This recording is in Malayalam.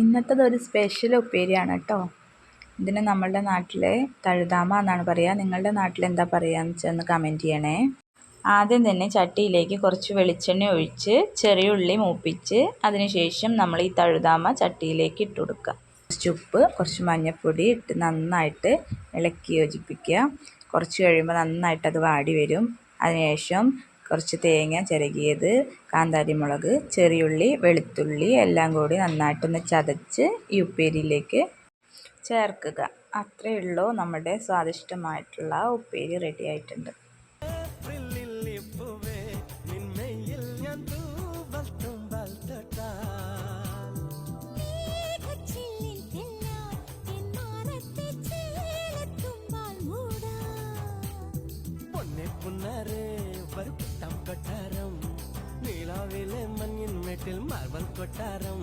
ഇന്നത്തേത് ഒരു സ്പെഷ്യൽ ഉപ്പേരിയാണ് കേട്ടോ ഇതിന് നമ്മളുടെ നാട്ടിലെ തഴുതാമ എന്നാണ് പറയുക നിങ്ങളുടെ നാട്ടിൽ എന്താ പറയുകയെന്ന് വെച്ചാൽ ഒന്ന് കമന്റ് ചെയ്യണേ. ആദ്യം തന്നെ ചട്ടിയിലേക്ക് കുറച്ച് വെളിച്ചെണ്ണ ഒഴിച്ച് ചെറിയ ഉള്ളി മൂപ്പിച്ച് അതിനുശേഷം നമ്മൾ ഈ തഴുതാമ ചട്ടിയിലേക്ക് ഇട്ട് കൊടുക്കുക. കുറച്ച് ഉപ്പ് കുറച്ച് മഞ്ഞൾപ്പൊടി ഇട്ട് നന്നായിട്ട് ഇളക്കി യോജിപ്പിക്കുക. കുറച്ച് കഴിയുമ്പോൾ നന്നായിട്ട് അത് വാടി വരും. അതിനുശേഷം കുറച്ച് തേങ്ങ ചിരകിയത് കാന്താരിമുളക് ചെറിയുള്ളി വെളുത്തുള്ളി എല്ലാം കൂടി നന്നായിട്ടൊന്ന് ചതച്ച് ഈ ഉപ്പേരിയിലേക്ക് ചേർക്കുക. അത്രയേ ഉള്ളൂ നമ്മുടെ സ്വാദിഷ്ടമായിട്ടുള്ള ഉപ്പേരി റെഡി ആയിട്ടുണ്ട്. പുന്നരെ மார்பல் கொட்டாரம்.